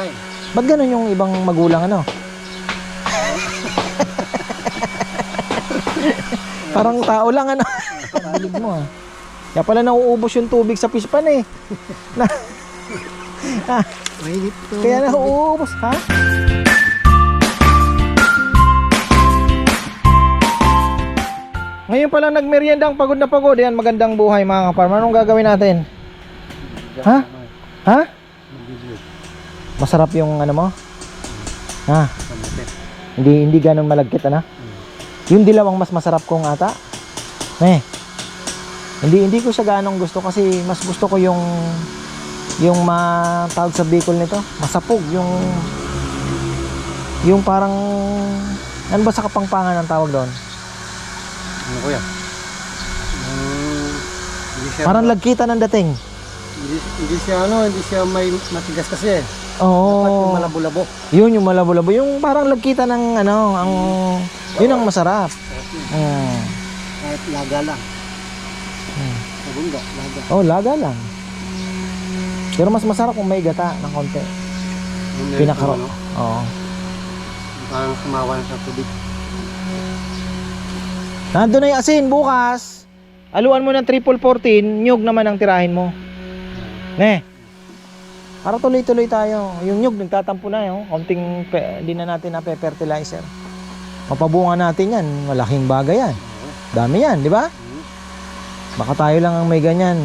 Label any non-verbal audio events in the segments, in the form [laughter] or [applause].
pagkain. Ba't ganun yung ibang magulang ano? [laughs] Parang tao lang ano. Bilig mo ah. Kaya pala nauubos yung tubig sa pispan eh. Na, [laughs] Mainit to. kaya nauubos, ha? Ngayon pa lang nagmerienda ang pagod na pagod. Yan, magandang buhay mga kaparma. Anong gagawin natin? Ha? Ha? Masarap yung ano mo? Ha? Hindi hindi ganun malagkit ano? Yung dilawang mas masarap kong ata. Eh. Hindi hindi ko siya ganong gusto kasi mas gusto ko yung yung matawag sa Bicol nito, masapog yung yung parang ano ba sa kapangpangan ang tawag doon? Ano kuya? Um, hindi siya, Parang lagkitan ng dating. hindi, hindi siya ano, hindi siya may matigas kasi. Dapat yung Oo. malabo-labo. Yun yung malabo-labo, yung parang lagkitan ng ano, ang yun ang masarap. Mm. Kahit laga lang. Hmm. Sabunga, laga. Oh, laga lang. Pero mas masarap kung may gata ng konti. Yung Pinakaro. ano, Oo. Parang sumawa na sa tubig. Nandun na yung asin bukas. Aluan mo ng triple 14, nyug naman ang tirahin mo. Ne. Para tuloy-tuloy tayo. Yung nyug nagtatampo na yung konting pe, hindi na natin na fertilizer. Mapabunga natin yan. Malaking bagay yan. Dami yan, di ba? Baka tayo lang ang may ganyan.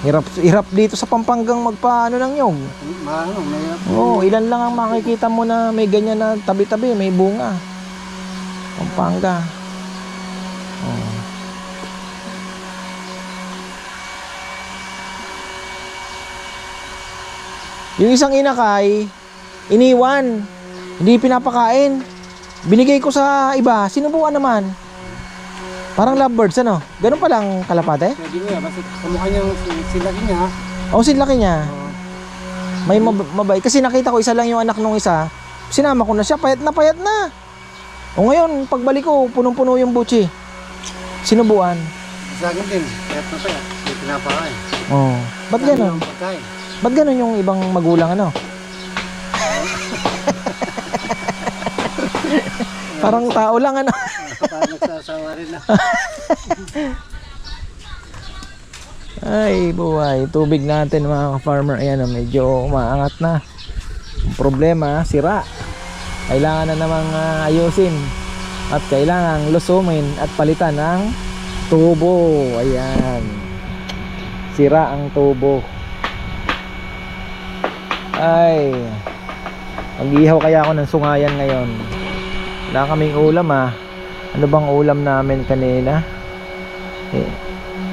Hirap, hirap dito sa Pampanggang magpaano ng nyug. Ma, ano, may Oo, ilan lang ang makikita mo na may ganyan na tabi-tabi, may bunga. Pampanga. Yung isang inakay, iniwan. Hindi pinapakain. Binigay ko sa iba, sinubukan naman. Parang lovebirds, ano? Ganun palang kalapate? Pwede yan, basta kamukha niya si- sila niya. O, sinlaki niya. Oo. May mab- mabait. Kasi nakita ko isa lang yung anak nung isa. Sinama ko na siya. Payat na payat na. O ngayon, pagbalik ko, punong-puno yung buchi. Sinubuan. Sa akin din, kahit na kaya, hindi pinapakain. Oh. Ba't Ano ganun? pagkain? Ba't ganun yung ibang magulang ano? [laughs] Parang tao lang ano. Parang nagsasawa rin na. [laughs] Ay, buhay. Tubig natin mga farmer Ayan, oh, medyo umaangat na. Ang problema, sira. Kailangan na namang ah, ayusin. At kailangan lusumin at palitan ng tubo. Ayan. Sira ang tubo. Ay. Mag-ihaw kaya ako ng sungayan ngayon. Wala kaming ulam ah. Ano bang ulam namin kanina? Eh,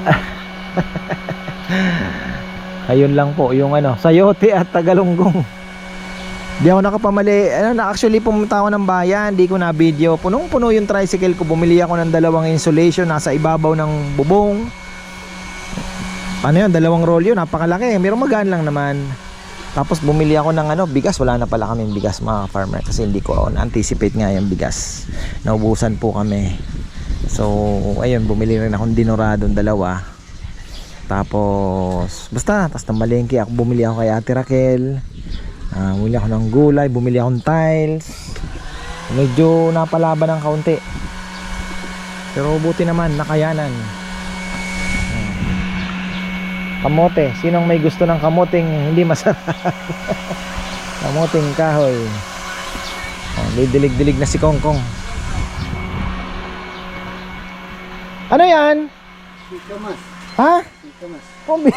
[laughs] Ayun lang po, yung ano, sayote at tagalunggong. Di ako nakapamali. Ano, actually pumunta ako ng bayan, di ko na video. Punong-puno yung tricycle ko. Bumili ako ng dalawang insulation nasa ibabaw ng bubong. Ano yun, dalawang rolyo, napakalaki. Pero magaan lang naman. Tapos bumili ako ng ano, bigas. Wala na pala kaming bigas mga farmer kasi hindi ko na-anticipate nga yung bigas. Naubusan po kami. So, ayun, bumili rin akong dinoradong dalawa. Tapos, basta, tapos ng malengke ako, bumili ako kay Ate Raquel. Ah, bumili ako ng gulay, bumili akong tiles. Medyo napalaban ng kaunti. Pero buti naman, nakayanan. Kamote, sinong may gusto ng kamoting hindi masarap? [laughs] kamoting kahoy. Oh, didilig-dilig na si Kongkong. Ano yan? Ito mas, Ha? ito mas. Pombi. [laughs]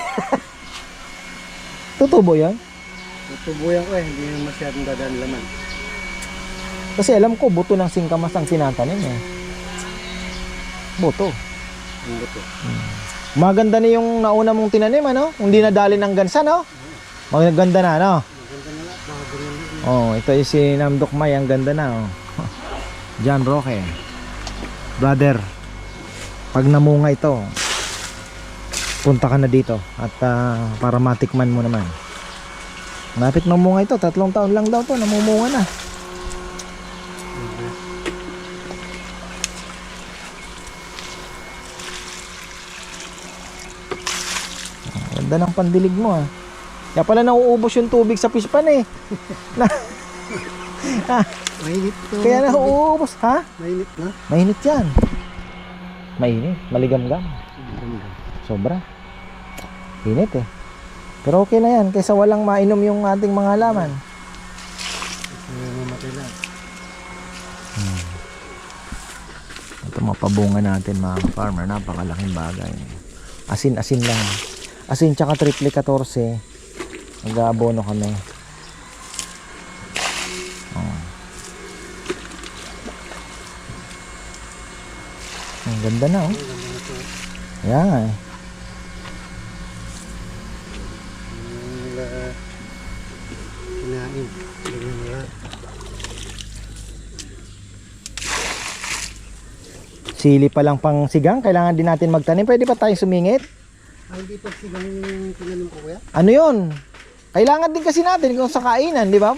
Tutubo yan? Tutubuyan ko eh, hindi na masyadong dadaan laman. Kasi alam ko, buto ng singkamas ang tinatanim eh. Buto. Ang buto. Maganda na yung nauna mong tinanim, ano? Hindi nadali ng gansa, no? Maganda na, no? Na. Oh, ito yung si Namdok May, ang ganda na, oh. [laughs] John Roque. Brother, pag namunga ito, punta ka na dito at ah, para matikman mo naman. Malapit mamunga ito, tatlong taon lang daw to, namumunga na. Ganda ng pandilig mo ah. Kaya pala nauubos yung tubig sa fish pan eh. Na, [laughs] Mainit to. kaya nauubos. Ha? Mainit na. Mainit yan. Mainit. Maligam-gam. Sobra. Init eh. Pero okay na yan. Kaysa walang mainom yung ating mga halaman. Kasi mamatay lang. Ito mapabunga natin mga farmer. Napakalaking bagay. Asin-asin lang. Asin tsaka triple 14. Mag-aabono kami. Oh. Ang ganda na oh. Na. Yan eh. Nila kinain. Ganyan nila. Sili pa lang pang sigang. Kailangan din natin magtanim. Pwede pa tayong sumingit? Ah, hindi pa silang tinanim ko kuya? Ano yun? Kailangan din kasi natin kung sa kainan, di ba?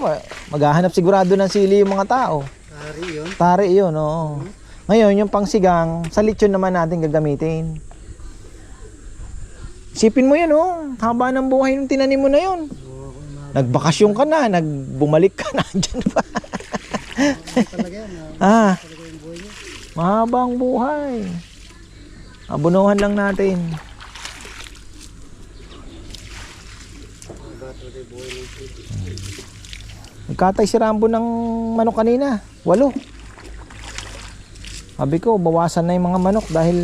Maghahanap sigurado ng sili yung mga tao. Ari yun. Tari yun, oo. Ngayon, yung pangsigang, sa lechon naman natin gagamitin. Isipin mo yun, oh. Haba ng buhay nung tinanim mo na yun. Nagbakasyon ka na, nagbumalik ka [laughs] na, dyan pa. ah. ah, yung mahabang buhay. Abunuhan lang natin. Iba talaga yung buhay ng food. Nagkatay si Rambo ng manok kanina. Walo. Sabi ko, bawasan na yung mga manok dahil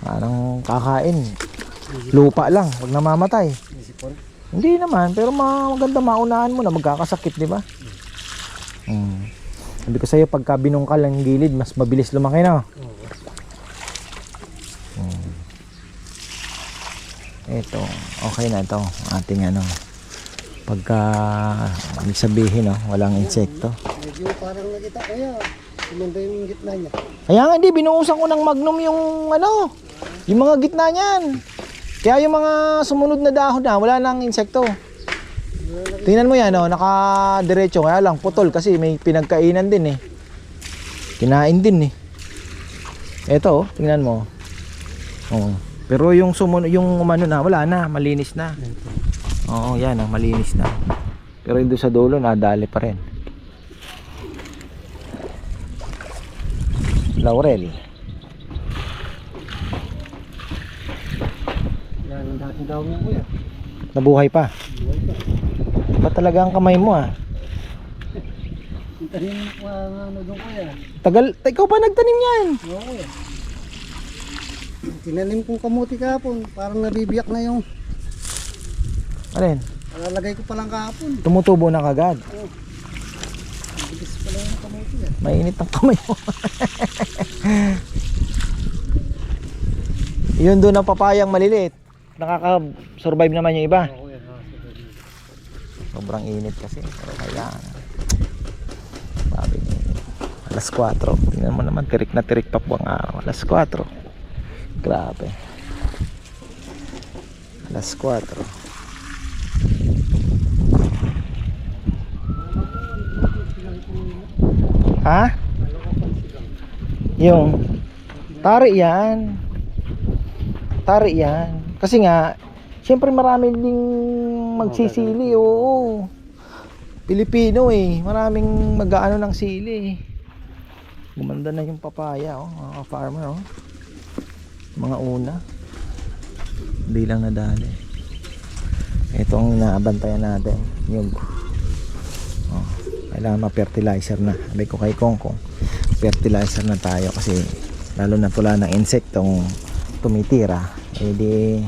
parang kakain. Lupa lang, wag namamatay. Hindi naman, pero ma- maganda maunahan mo na magkakasakit, di ba? Hmm. Sabi ko sa'yo, pagka binungkal ang gilid, mas mabilis lumaki na. Oo. Ito, okay na ito. Ating ano, pagka, ibig sabihin, no, walang insekto. Medyo parang nakita kuya. Sumanda yung gitna niya. Kaya nga hindi, binuhusan ko ng magnum yung ano, yung mga gitna niyan. Kaya yung mga sumunod na dahon na, wala nang insekto. Tingnan mo yan, oh, naka-diretso. Kaya lang, putol kasi may pinagkainan din eh. Kinain din eh. Ito, oh, tingnan mo. Oh. Pero yung sumunod, yung umano na, wala na, malinis na. Oo, yan, oh, malinis na. Pero yung sa dulo, nadali pa rin. Laurel. Yan ang dating daw niya kuya. Nabuhay pa. Buhay pa. Ba talaga ang kamay mo ah? Tanim ang ano doon kuya. Tagal, ikaw ba nagtanim yan? Oo kuya. Tinanim kong kamuti kahapon. Parang nabibiyak na yung Alin? Lalagay ko pa lang kahapon. Tumutubo na kagad. Bilis pala yung kamuti yan. Mainit ang kamay mo. [laughs] Yun doon ang papayang maliliit. Nakaka-survive naman yung iba. Oo sabi. Sobrang init kasi. Pero kailangan. Sabi niya. Alas 4. Tingnan mo naman, tirik na tirik pa po ang araw. Alas 4. Grabe. Alas 4. Ha? Yung tari yan. Tari yan. Kasi nga, siyempre marami ding magsisili, oo. Pilipino eh, maraming mag-aano ng sili. Gumanda na yung papaya, oh, farmer, oh. Mga una. Hindi lang nadali. Ito ang naabantayan natin, yung oh, kailangan ma-fertilizer na. Sabi ko kay Kongkong, fertilizer na tayo kasi lalo na tula ng insektong tumitira, eh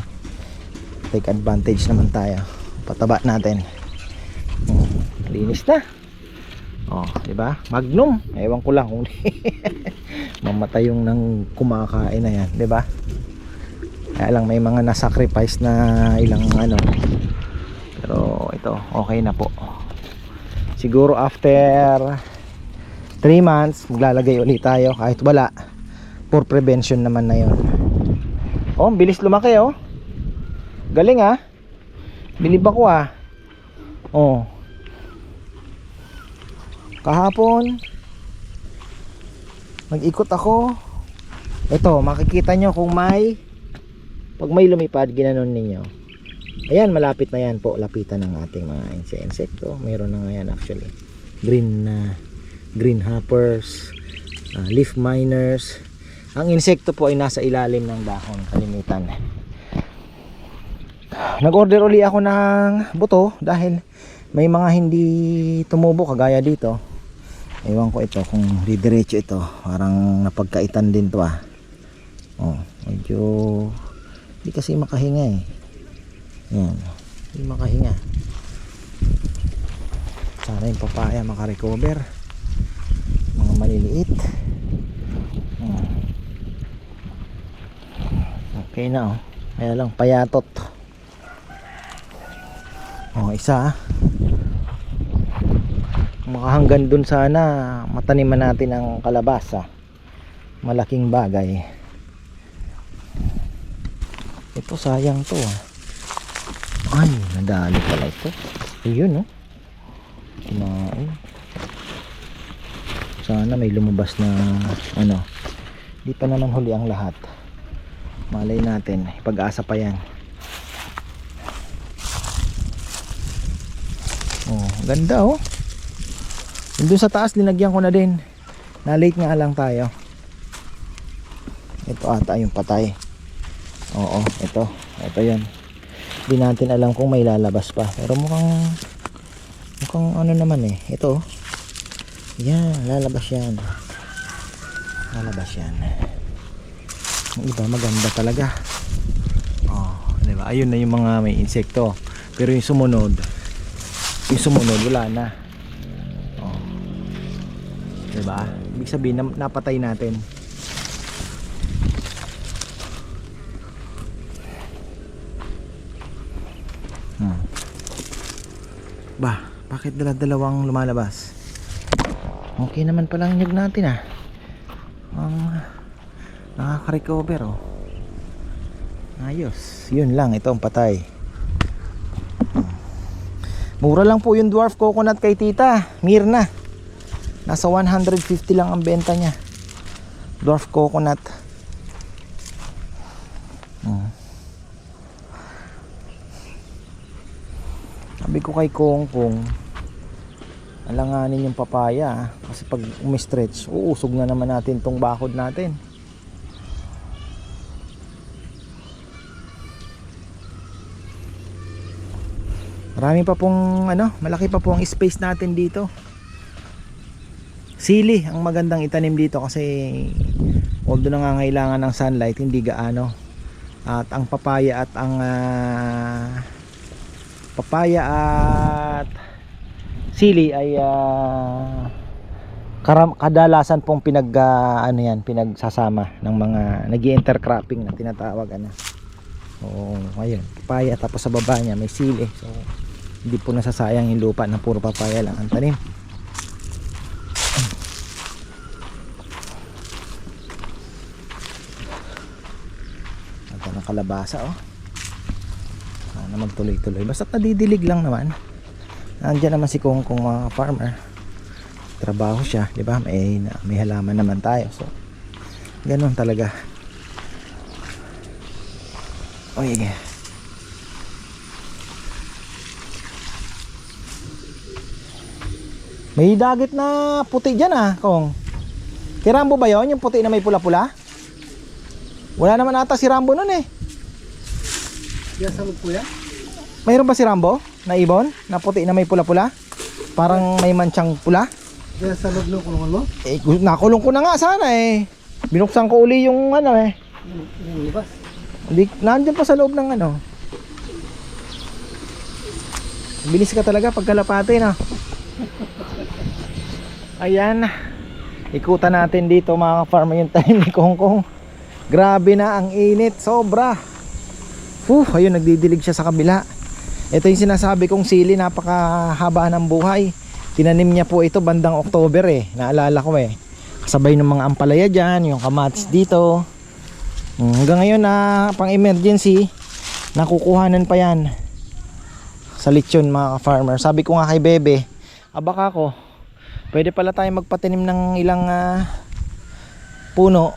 take advantage naman tayo. Pataba natin. Hmm, linis na. Oh, 'di ba? Magnum. Ewan ko lang kung [laughs] mamatay yung nang kumakain na 'yan, 'di ba? Kaya lang may mga na-sacrifice na ilang ano. Pero ito, okay na po. Siguro after 3 months, maglalagay ulit tayo kahit wala. For prevention naman na 'yon. Oh, bilis lumaki oh. Galing ah. Bilib ako ah. Oh. Kahapon nag-ikot ako. Ito, makikita nyo kung may Pag may lumipad, ginanon ninyo. Ayan, malapit na yan po. Lapitan ng ating mga inse- insekto. Meron na nga yan actually. Green na green hoppers, ah, leaf miners. Ang insekto po ay nasa ilalim ng dahon, kalimitan. Nag-order uli ako ng buto dahil may mga hindi tumubo kagaya dito. Ewan ko ito kung didiretso ito. Parang napagkaitan din to ah. Oh, medyo hindi kasi makahinga eh. Yan. Hindi makahinga. Sana yung papaya makarecover. Mga maliliit. Hmm. Okay na oh. Kaya lang payatot. Oh, isa ah. Makahanggan dun sana mataniman natin ang kalabasa. Malaking bagay. Ito sayang to ah. Ay, nadali pala ito. Ayun oh. Kumain. Sana may lumabas na ano. Di pa naman huli ang lahat. Malay natin, pag-asa pa yan. Oh, ganda oh. Dun sa taas, linagyan ko na din. Na-late nga lang tayo. Ito ata yung patay. Oo, ito. Ito yun. Hindi natin alam kung may lalabas pa. Pero mukhang mukhang ano naman eh. Ito. Yan, lalabas yan. Lalabas yan. Yung iba maganda talaga. Oh, di ba? Ayun na yung mga may insekto. Pero yung sumunod, yung sumunod wala na. Ba? Ibig sabihin napatay natin. Hmm. Ba, bakit dala-dalawang lumalabas? Okay naman pala ang nyug natin ah. Ang nakaka-recover oh. Ayos. Yun lang, ito ang patay. Hmm. Mura lang po yung dwarf coconut kay tita. Mirna. Nasa 150 lang ang benta niya. Dwarf coconut. Hmm. Sabi ko kay Kong Kong, alanganin yung papaya ah. kasi pag umi-stretch, uusog na naman natin tong bakod natin. Marami pa pong ano, malaki pa po ang space natin dito. Sili ang magandang itanim dito kasi although nangangailangan ng sunlight, hindi gaano. At ang papaya at ang ah, papaya at sili ay ah, karam, kadalasan pong pinag ah, ano yan, pinagsasama ng mga nag intercropping na tinatawag ano. Oo, ayun, papaya tapos sa baba niya may sili. So hindi po nasasayang yung lupa na puro papaya lang ang tanim. Ito kalabasa oh. Sana magtuloy-tuloy. Basta nadidilig lang naman. Nandiyan naman si Kong Kong mga farmer. Trabaho siya, di ba? May, may halaman naman tayo. So, ganun talaga. Oy, May dagit na puti dyan ah, Kong. Kay Rambo ba yun? Yung puti na may pula-pula? Wala naman ata si Rambo nun eh. Yan sa loob po yan. Mayroon ba si Rambo na ibon? Na puti na may pula-pula? Parang may manchang pula? Yan sa loob ng kulungan mo. Eh, nakulong ko na nga sana eh. Binuksan ko uli yung ano eh. Yung, libas. Hindi, nandyan pa sa loob ng ano. Bilis ka talaga pag kalapate na. Ayan. Ikutan natin dito mga farmer yung time ni Kong Kong. Grabe na ang init. Sobra. Huh, ayun nagdidilig siya sa kabila. Ito yung sinasabi kong sili, napakahaba ng buhay. Tinanim niya po ito bandang October eh. Naalala ko eh. Sabay ng mga ampalaya dyan, yung kamats dito. Mm, Hanggang ngayon na pang emergency, nakukuhanan pa yan sa lechon mga farmer. Sabi ko nga kay Bebe, abaka ko, pwede pala tayo magpatanim ng ilang ah, puno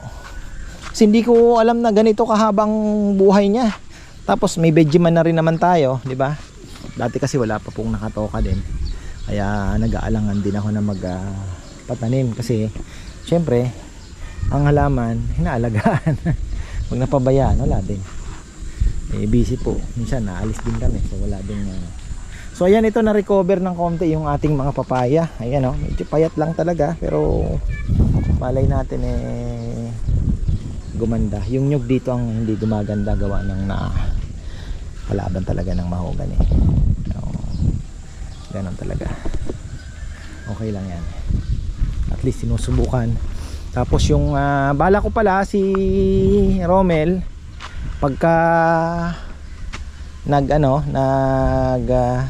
Kasi hindi ko alam na ganito kahabang buhay niya. Tapos may Vegeman na rin naman tayo, di ba? Dati kasi wala pa pong nakatoka din. Kaya nag-aalangan din ako na mag ah, patanim kasi syempre ang halaman hinaalagaan. [laughs] Pag napabayaan, wala din. Eh, busy po. Minsan naalis din kami so wala din ano. So ayan ito na recover ng konti yung ating mga papaya. Ayan oh, medyo payat lang talaga pero malay natin eh gumanda. Yung nyug dito ang hindi gumaganda gawa ng na palaban talaga ng mahogan eh. So, ganon talaga. Okay lang yan. At least sinusubukan. Tapos yung ah, bala ko pala si Romel pagka nag ano nag ah,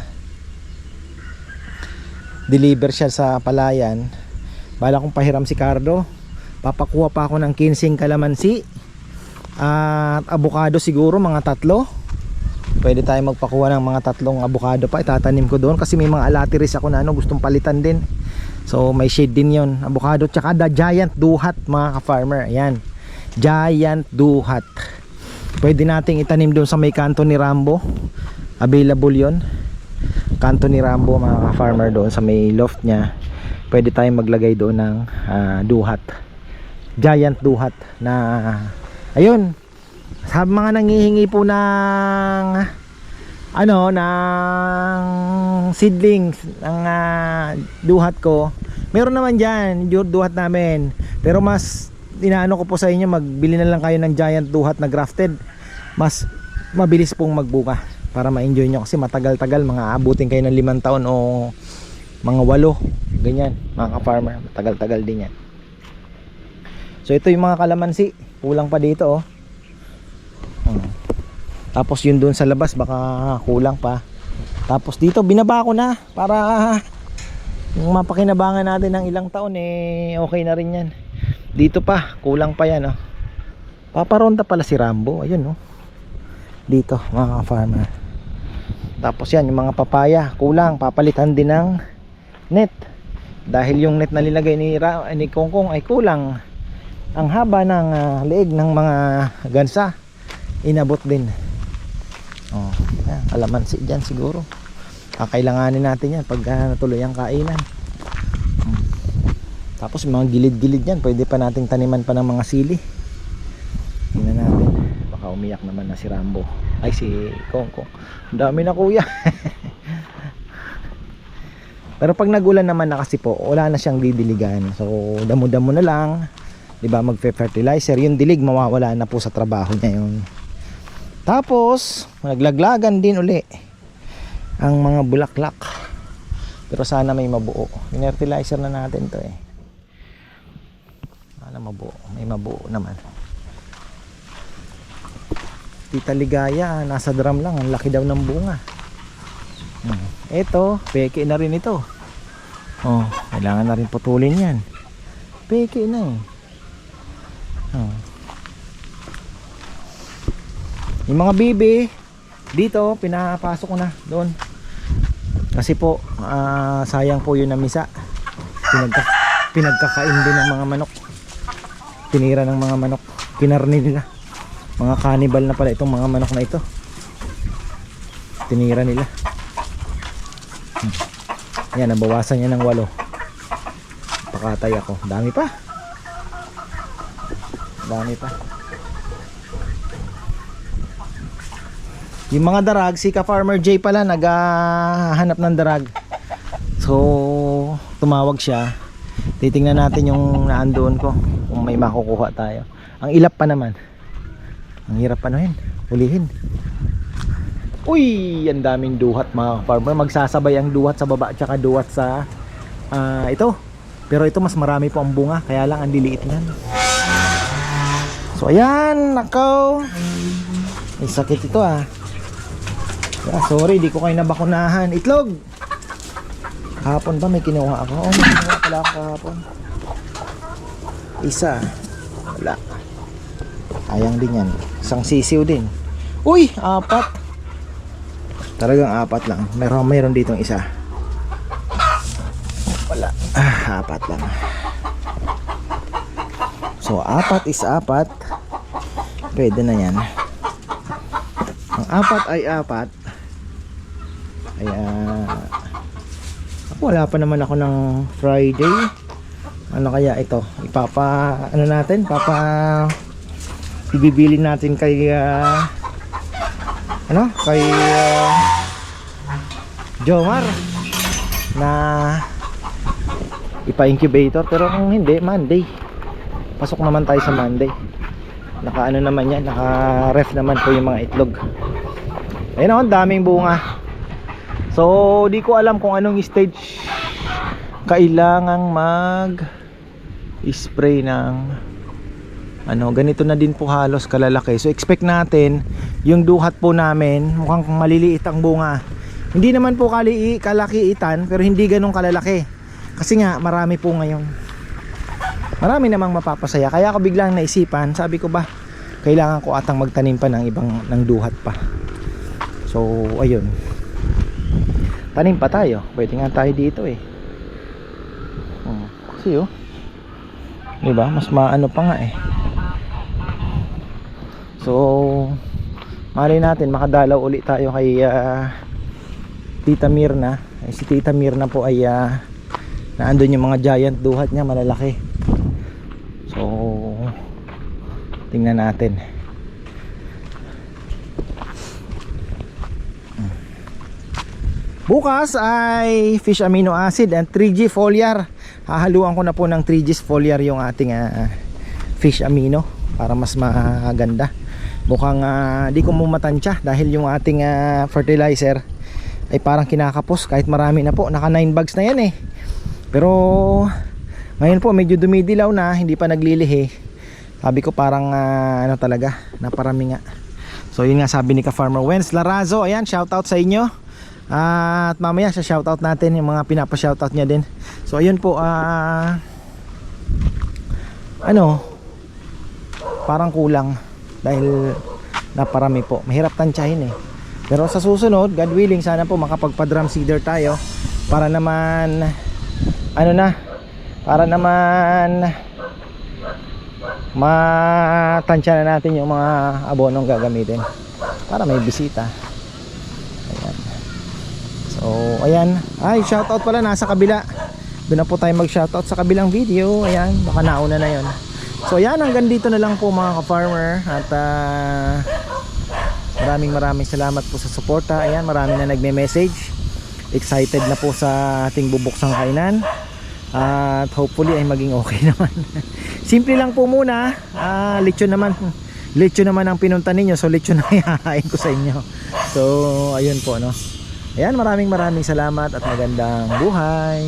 deliver siya sa palayan bala kong pahiram si Cardo papakuha pa ako ng 15 kalamansi at abukado siguro mga tatlo pwede tayo magpakuha ng mga tatlong abukado pa itatanim ko doon kasi may mga alatiris ako na ano gustong palitan din. So may shade din yon abukado tsaka the giant duhat mga ka-farmer. Ayan. Giant duhat. Pwede nating itanim doon sa may kanto ni Rambo. Available yon kanto ni Rambo mga ka-farmer doon sa may loft niya. Pwede tayong maglagay doon ng ah, duhat. Giant duhat na ayun sa mga nangihingi po ng ano ng seedlings ng ah, duhat ko meron naman dyan yung duhat namin. Pero mas inaano ko po sa inyo magbili na lang kayo ng giant duhat na grafted. Mas mabilis pong magbunga para ma-enjoy nyo. Kasi matagal-tagal mga abutin kayo ng limang taon o mga walo. Ganyan mga ka-farmer. Matagal-tagal din yan. So ito yung mga kalamansi. Kulang pa dito oh Hmm. tapos yun doon sa labas baka kulang pa. Tapos dito binaba ko na. Para mapakinabangan natin ng ilang taon eh okay na rin yan. Dito pa kulang pa yan oh. Paparonda pala si Rambo. Ayun oh. Dito mga farmer tapos yan yung mga papaya kulang. Papalitan din ng net. Dahil yung net na nilagay ni, Ra- ni Kongkong ay kulang. Ang haba ng ah, leeg ng mga gansa inabot din. Oh, yan, kalamansi dyan siguro. Kakailanganin natin yan pag ah, natuloy ang kainan. Hmm. tapos mga gilid-gilid yan pwede pa nating taniman pa ng mga sili. Tingnan natin. Baka umiyak naman na si Rambo. Ay si Kongkong ang dami na kuya. [laughs] Pero pag nagulan naman na kasi po wala na siyang didiligan. So damo-damo na lang. 'di ba magfe-fertilizer. Yung dilig mawawala na po sa trabaho niya yun tapos naglaglagan din uli ang mga bulaklak. Pero sana may mabuo. Fertilizer na natin to eh. Sana mabuo. May mabuo naman. Tita Ligaya nasa drum lang. Ang laki daw ng bunga. Hmm. eto peke na rin ito. Oh kailangan na rin putulin yan. Peke na eh. Oh. Yung mga bibi dito pinapasok ko na doon. Kasi po ah, sayang po yun na misa. Pinagka, pinagkakain din ng mga manok. Tinira ng mga manok. Kinarni nila. Mga cannibal na pala itong mga manok na ito. Tinira nila. Hmm. yan nabawasan niya ng walo. Pakatay ako. Dami pa. Dami pa yung mga darag si ka farmer J pala naghahanap ng darag. So tumawag siya. Titingnan natin yung naandoon ko kung may makukuha tayo. Ang ilap pa naman. Ang hirap yun ulihin. Uy ang daming duhat mga farmer. Magsasabay ang duhat sa baba at saka duhat sa ah, ito. Pero ito mas marami po ang bunga kaya lang ang liliit nan so ayan nakaw. May sakit ito ah Ah, sorry, di ko kayo nabakunahan. Itlog! Kahapon ba may kinuha ako? Oh, may kinuha pala ako kahapon. Isa. Wala. Ayang din yan. Isang sisiw din. Uy! Apat! Talagang apat lang. Meron, meron ditong isa. Wala. Ah, apat lang. So, apat is apat. Pwede na yan. Ang apat ay apat. Kaya wala pa naman ako ng Friday. Ano kaya ito? Ipapa ano natin? Papa ibibili natin kay ah, ano? Kay ah, Jomar na ipa-incubator pero kung hindi Monday pasok naman tayo sa Monday naka ano naman yan naka ref naman po yung mga itlog ayun ako ang daming bunga so di ko alam kung anong stage kailangang mag spray ng ano ganito na din po halos kalalaki. So expect natin yung duhat po namin mukhang maliliit ang bunga. Hindi naman po kali kalakiitan pero hindi ganun kalalaki. Kasi nga marami po ngayon. Marami namang mapapasaya. Kaya ako biglang naisipan sabi ko ba kailangan ko atang magtanim pa ng ibang ng duhat pa. So ayun tanim pa tayo. Pwede nga tayo dito eh. Hmm, kasi oh. Diba? Mas maano pa nga eh. So malay natin makadalaw ulit tayo kay ah, Tita Mirna. Ay si Tita Mirna po ay ah, naandun yung mga giant duhat niya malalaki. So tingnan natin bukas ay fish amino acid and 3G foliar. Hahaluan ko na po ng 3G foliar yung ating ah, fish amino para mas maganda. Mukhang ah, di ko mumatansya dahil yung ating ah, fertilizer ay parang kinakapos kahit marami na po. Naka 9 bags na yan eh. Pero ngayon po medyo dumidilaw na hindi pa naglilihi. Sabi ko parang ah, ano talaga naparami nga. So yun nga sabi ni ka farmer Wens Larazo ayan shoutout sa inyo At mamaya sa shoutout natin yung mga pinapa-shoutout niya din. So ayun po ah ano parang kulang dahil naparami po. Mahirap tansyahin eh. Pero sa susunod God willing sana po makapagpa-drum seeder tayo para naman ano na para naman matansya na natin yung mga abonong gagamitin para may bisita so ayan. Ay shoutout pala nasa kabila. Doon na po tayo mag shoutout sa kabilang video. Ayan baka nauna na yon so ayan hanggang dito na lang po mga ka-farmer. At ah, maraming maraming salamat po sa suporta. Ayan marami na nagme-message. Excited na po sa ating bubuksang kainan. At hopefully ay maging okay [laughs] naman. Simple lang po muna. Ah, lechon naman. Lechon naman ang pinunta ninyo. So lechon na [laughs] ihahain ko sa inyo. So ayun po no ayan maraming maraming salamat at magandang buhay